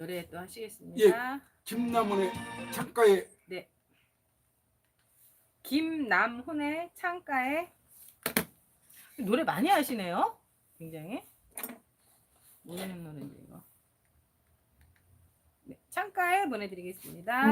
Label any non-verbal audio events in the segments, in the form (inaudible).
노래 또 하시겠습니다. 김남훈의 창가에 김남훈의 창가에 노래 많이 하시네요. 굉장히 모르는 노래인데 이거. 네, 창가에 보내드리겠습니다.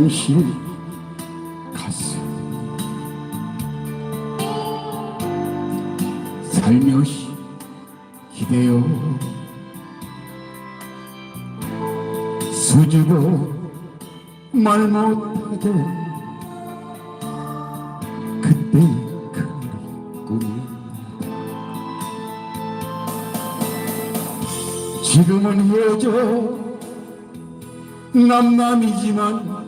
당신 가슴 살며시 기대어 수줍어 말 못하던 그때 그 꿈이 지금은 헤어져 남남이지만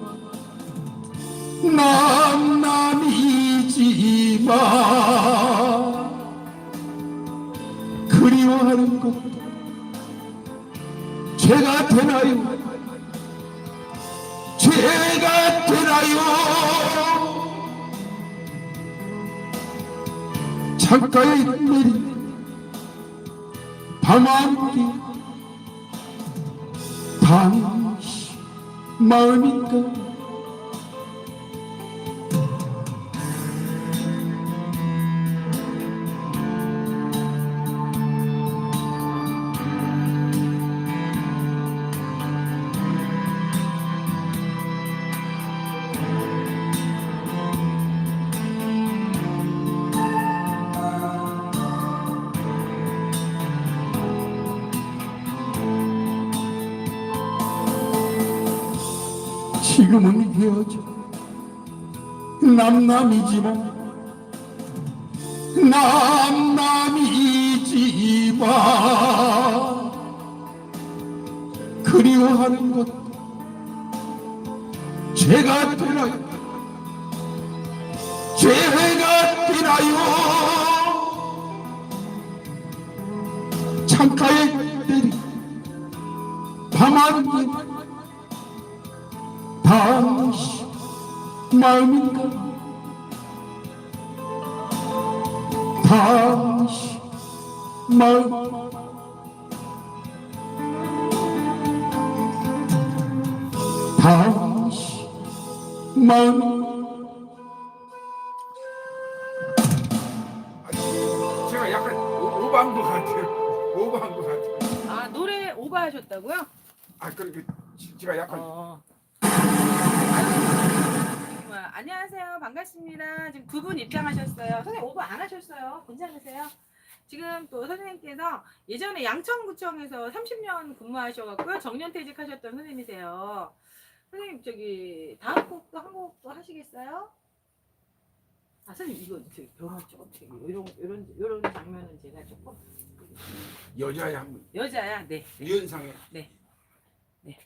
남남이지만 그리워하는 것 죄가 되나요? 죄가 되나요? 창가에 내린 밤한끼 당신 마음인가? 지금은 헤어져 남남이지만 남남이지만 그리워하는 것 죄가 되나요? 죄가 되나요? 창가에 내린 밤하늘 당신 마음인가 당신 마음. 당신 마음. 제가 약간 오- 오버한 것 같아요. 오버한 것 같아요. 아 노래 오버하셨다고요? 아 그러니까 제가 약간 어. 안녕하세요. 반갑습니다. 지금 두 분 입장하셨어요. 선생님 오버 안 하셨어요. 괜찮으세요? 지금 또 선생님께서 예전에 양천구청에서 30년 근무하셔갖고요. 정년퇴직하셨던 선생님이세요. 선생님 저기 다음 곡도 한 곡도 하시겠어요? 아 선생님 이거 저기 병원 조금 저기 이런 이런 이런 장면은 제가 조금 한분 여자야 네 이현상의 네. 네.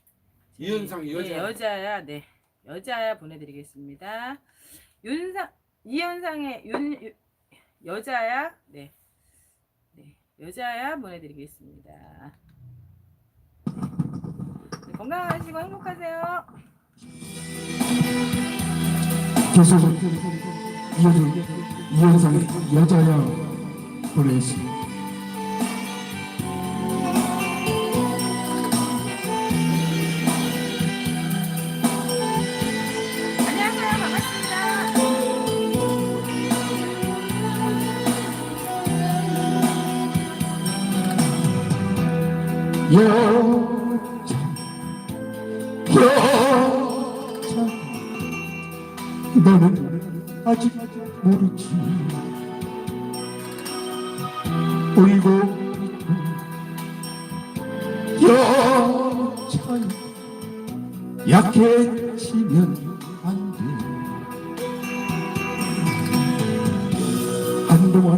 이현상 여자 네, 여자야, 네. 여자야 보내드리겠습니다. 윤상, 이현상의 윤, 유- 여자야, 네. 네. 여자야 보내드리겠습니다. 네, 건강하시고 행복하세요. 이현상의 여자야 안녕하 여자 여자 너는 아직 모르지. 울고 여자 약해지면 안돼. 한동안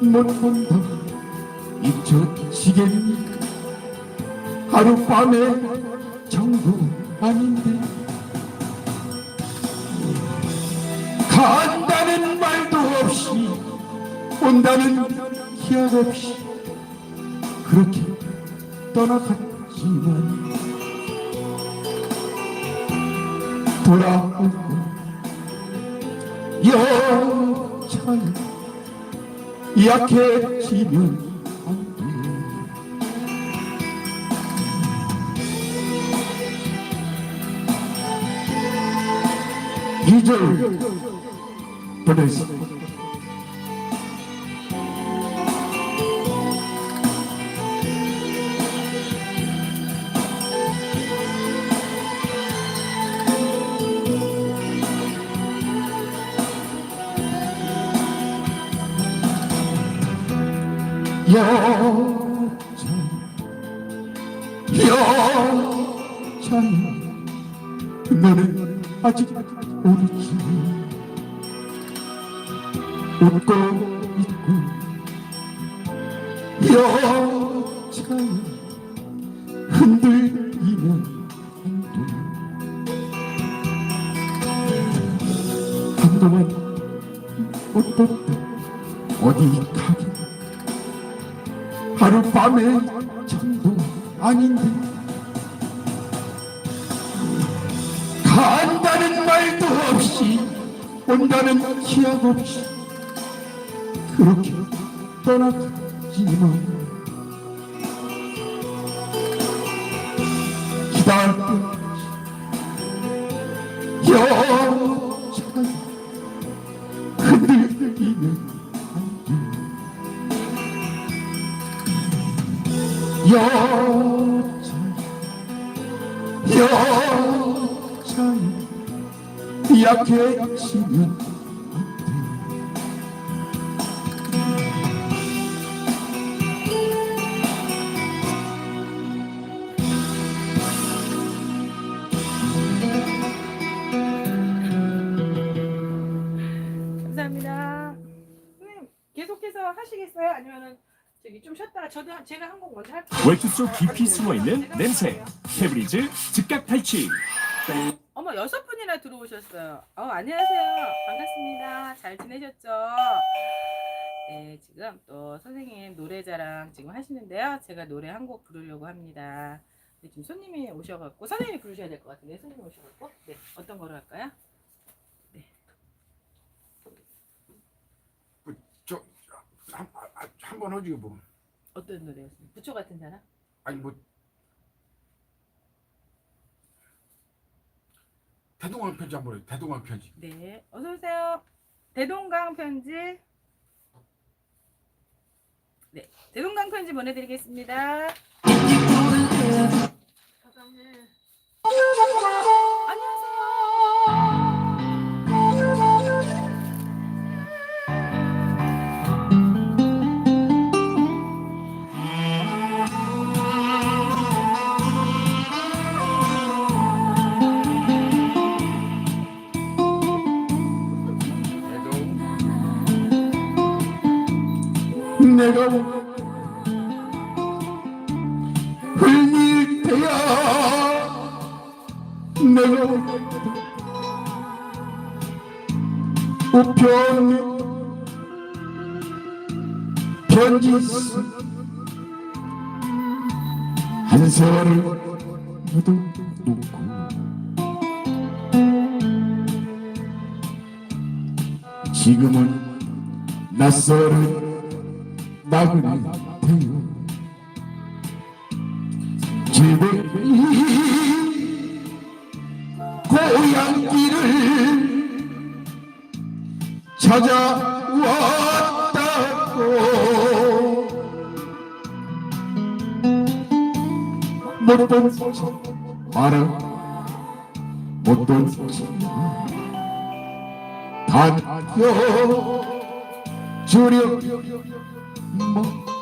못 본다. 시계는 하룻밤의 정도 아닌데. 간다는 말도 없이 온다는 기약 없이 그렇게 떠나갔지만 돌아오고 여차는 약해지면 2절 보내 있습니다. 여전 여전 너는 아직 하룻밤의 정도 아닌데. 간다는 말도 없이 온다는 기약 없이 그렇게 떠나가지만 약해지면 감사합니다. 선생님 계속해서 하시겠어요? 아니면은 저기 좀 쉬었다가 저도 한- 제가 한 곡 먼저 할게요. 월트 속 깊이 숨어 있는 냄새 페브리즈 즉각 탈취 어머 여섯 분이나 들어오셨어요. 어 안녕하세요. 반갑습니다. 잘 지내셨죠? 네 지금 또 선생님 노래자랑 지금 하시는데요. 제가 노래 한 곡 부르려고 합니다. 근데 지금 손님이 오셔갖고 선생님이 부르셔야 될 것 같은데 손님 오셔갖고 네 어떤 거로 할까요? 저한번 하지 뭐 어떤 노래였어요? 부초 같은 사람? 아니 뭐 대동강 편지 한번 해 대동강 편지 네 어서 오세요. 대동강 편지. 네 대동강 편지 보내드리겠습니다. 안 지금은 낯설은 나그네 되어 즐거이 고향길을 찾아왔다고. 못본 말아 못본 단겨 주려 뭐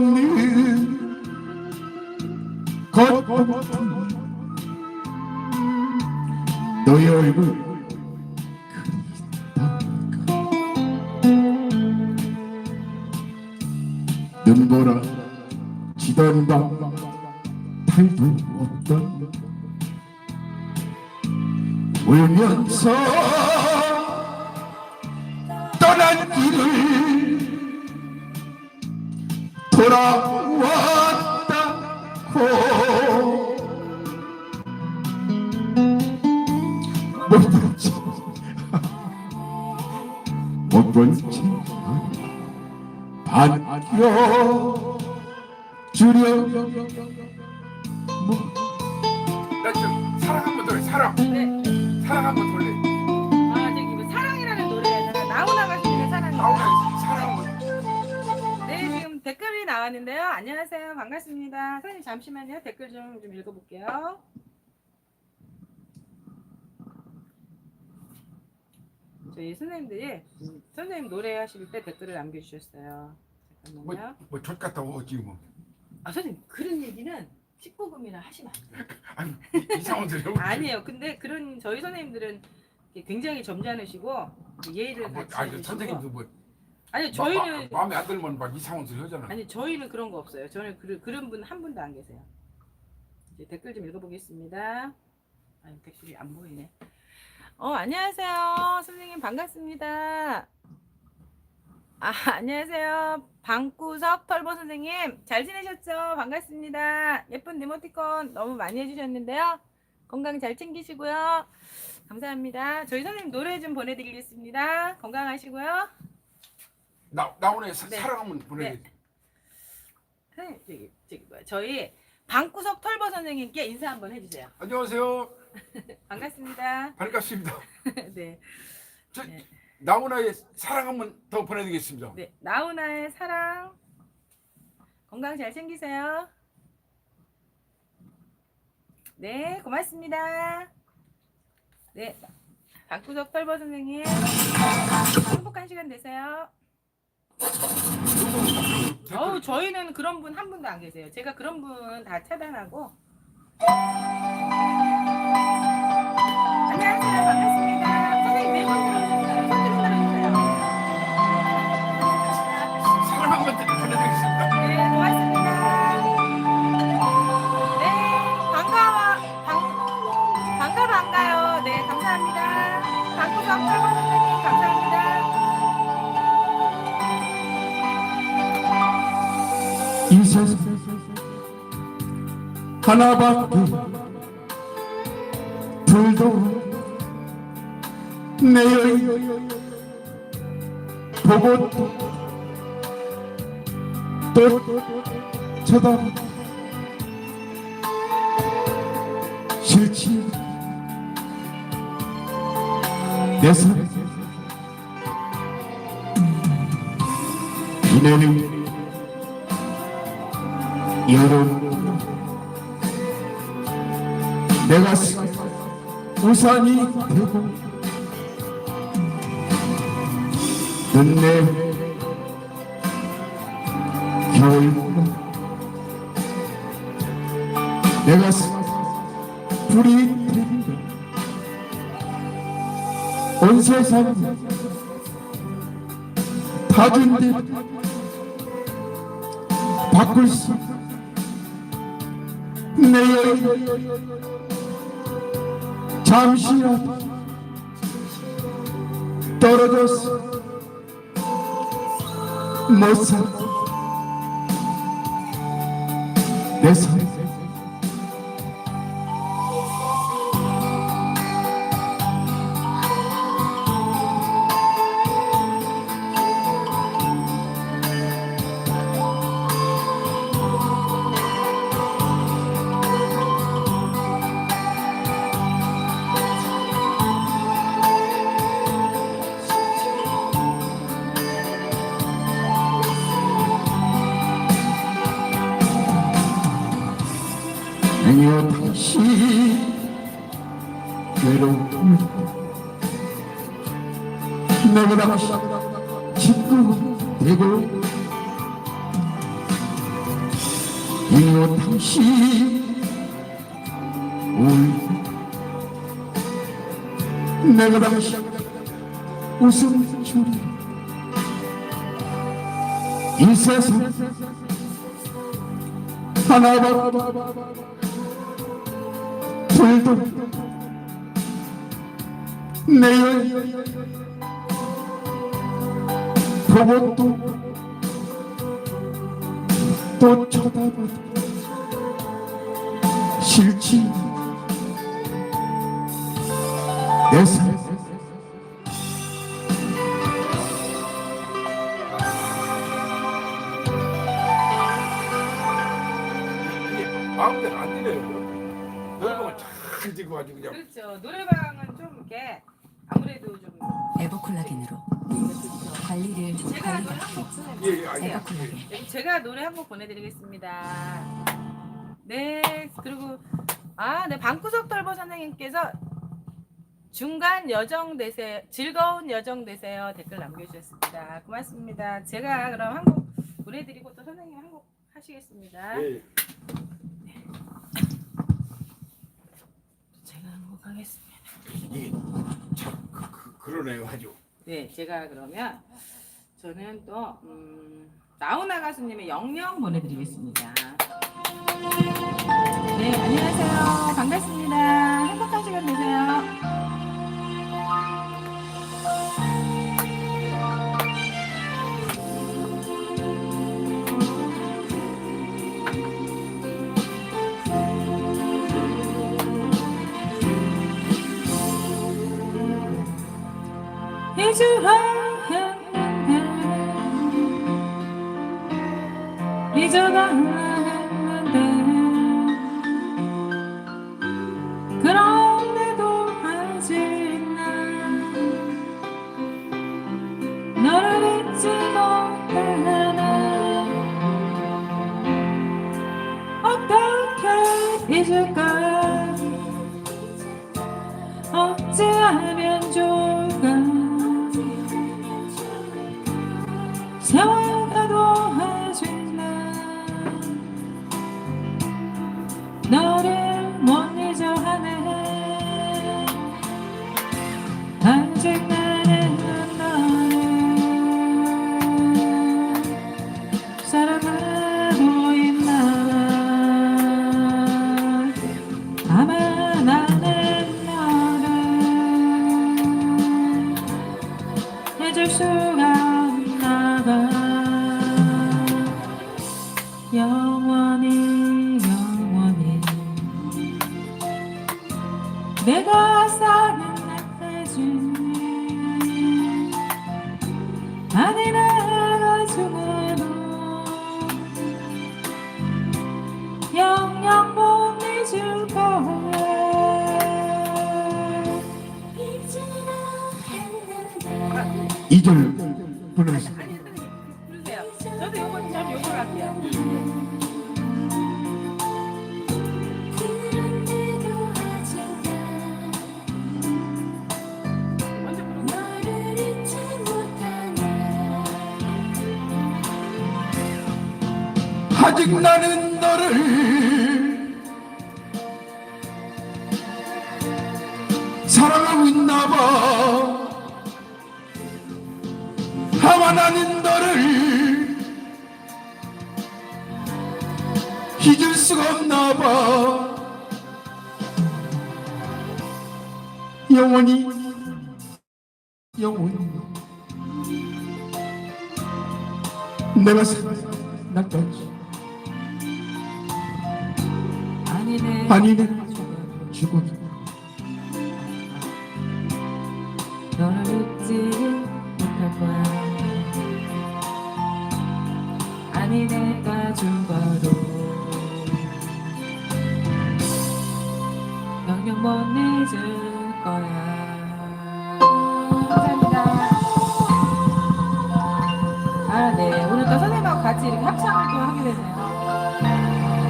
없는 겉 너의 얼굴 눈보라 지던 밤 탈도 없던 울면서 떠난 길을 돌아왔다고. 못 본지. (laughs) 못 본지. 반겨 주려 뭐? 나좀 사랑 한번 돌려 사랑. 네. 사랑 한번 돌려. 아 저기 뭐 사랑이라는 노래잖아. 나오나 가시는 사랑이. 지금 나왔는데요. 안녕하세요. 반갑습니다. 선생님 잠시만요. 댓글 좀, 좀 읽어볼게요. 저희 선생님들이 선생님 노래하실 때 댓글을 남겨주셨어요. 잠깐만요. 뭐뭐젖 같다 어찌 뭐아 선생님 그런 얘기는 19금이나 하시면 안 돼요. (laughs) 아니 이- 이상한 소리 하고 아니에요. 근데 그런 저희 선생님들은 굉장히 점잖으시고 예의를 아, 뭐, 같이 아니 선생님도 뭐 아니 저희는 마, 마음에 안 들면 막 이상한 소리 하잖아 아니 저희는 그런 거 없어요. 저는 그, 그런 분 한 분도 안 계세요. 이제 댓글 좀 읽어보겠습니다. 아니 댓글이 안 보이네. 어 안녕하세요 선생님 반갑습니다. 아 (laughs) 안녕하세요 방구석 털보 선생님 잘 지내셨죠? 반갑습니다. 예쁜 네모티콘 너무 많이 해주셨는데요. 건강 잘 챙기시고요. 감사합니다. 저희 선생님 노래 좀 보내드리겠습니다. 건강하시고요. 나 나오네 사- 네. 사랑 한번 보내 선생님 저기 저기 뭐야 저희 방구석 털보 선생님께 인사 한번 해주세요. 안녕하세요 (laughs) 반갑습니다. 반갑습니다 (laughs) 네, 저 네. 나훈아의 사랑 한 번 더 보내드리겠습니다 네 나훈아의 사랑 건강 잘 챙기세요. 네 고맙습니다. 네 방구석 털보 선생님 행복한 시간 되세요. 어우 저희는 그런 분 한 분도 안 계세요. 제가 그런 분 다 차단하고. 하나밖에 불도 내의 보고 또 쳐다 싫지 내삶 이내는 여름 내가 스- 우산이 되고 눈내 겨울. 내가 스- 불이 온 세상 다준데 바꿀 수 내 여 잠시라도 떨어졌어 못살 내 삶. 다시 울고 내가 다시 웃음소리 이 세상 하나밖에 불도 내일 보고 또또 쳐다봐도 싫지 내 삶. 이게 마음대로 안 되네요. 노래방을 잘 지고 가지고 그냥 그렇죠. 노래방은 좀 이렇게 아무래도 좀 에버콜라겐으로 관리를 제가 노래 관리가 한곡 예, 예, 아니, 에버콜라겐 네, 제가 노래 한 곡 보내드리겠습니다. 네, 그리고 아, 네 방구석 덜보 선생님께서 중간 여정 되세요. 즐거운 여정 되세요. 댓글 남겨주셨습니다. 고맙습니다. 제가 그럼 한 곡 보내드리고 또 선생님 한 곡 하시겠습니다. 예. 제가 한 곡 하겠습니다. 이게 참 그, 그, 그러네요 아주. 네, 제가 그러면 저는 또 음, 나훈아 가수님의 영영 보내드리겠습니다. 네, 안녕하세요. 반갑습니다. 행복한 시간 되세요. 잊어갔 어떻 부르세요. 부르세요. 아직 나는 너를 나는 너를 잊을 수가 없나 봐. 영원히 영원히. 내가 살날까지. 아니 네. 아니 내 죽어도 합창을 또 하게 되네요.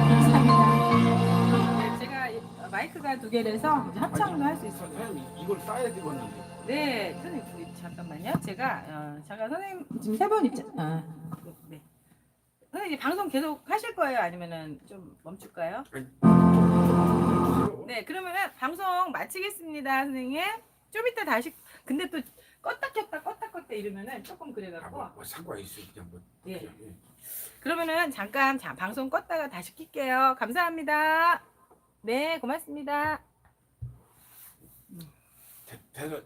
감사합니다. 네, 제가 마이크가 두 개라서 이제 합창도 할 수 있어요. 선생님 이걸 따야 되겠는데. 네, 선생님 잠깐만요. 제가 어, 잠깐 선생님 지금 세 번 있죠. 아, 네. 선생님 방송 계속 하실 거예요? 아니면은 좀 멈출까요? 네, 그러면은 방송 마치겠습니다, 선생님. 좀 이따 다시 근데 또 껐다 켰다 껐다 껐다 이러면은 조금 그래갖고 뭐, 뭐 상관 있어 그냥 뭐. 예. 그냥, 예. 그러면은 잠깐 자, 방송 껐다가 다시 킬게요. 감사합니다. 네, 고맙습니다. 대- 대서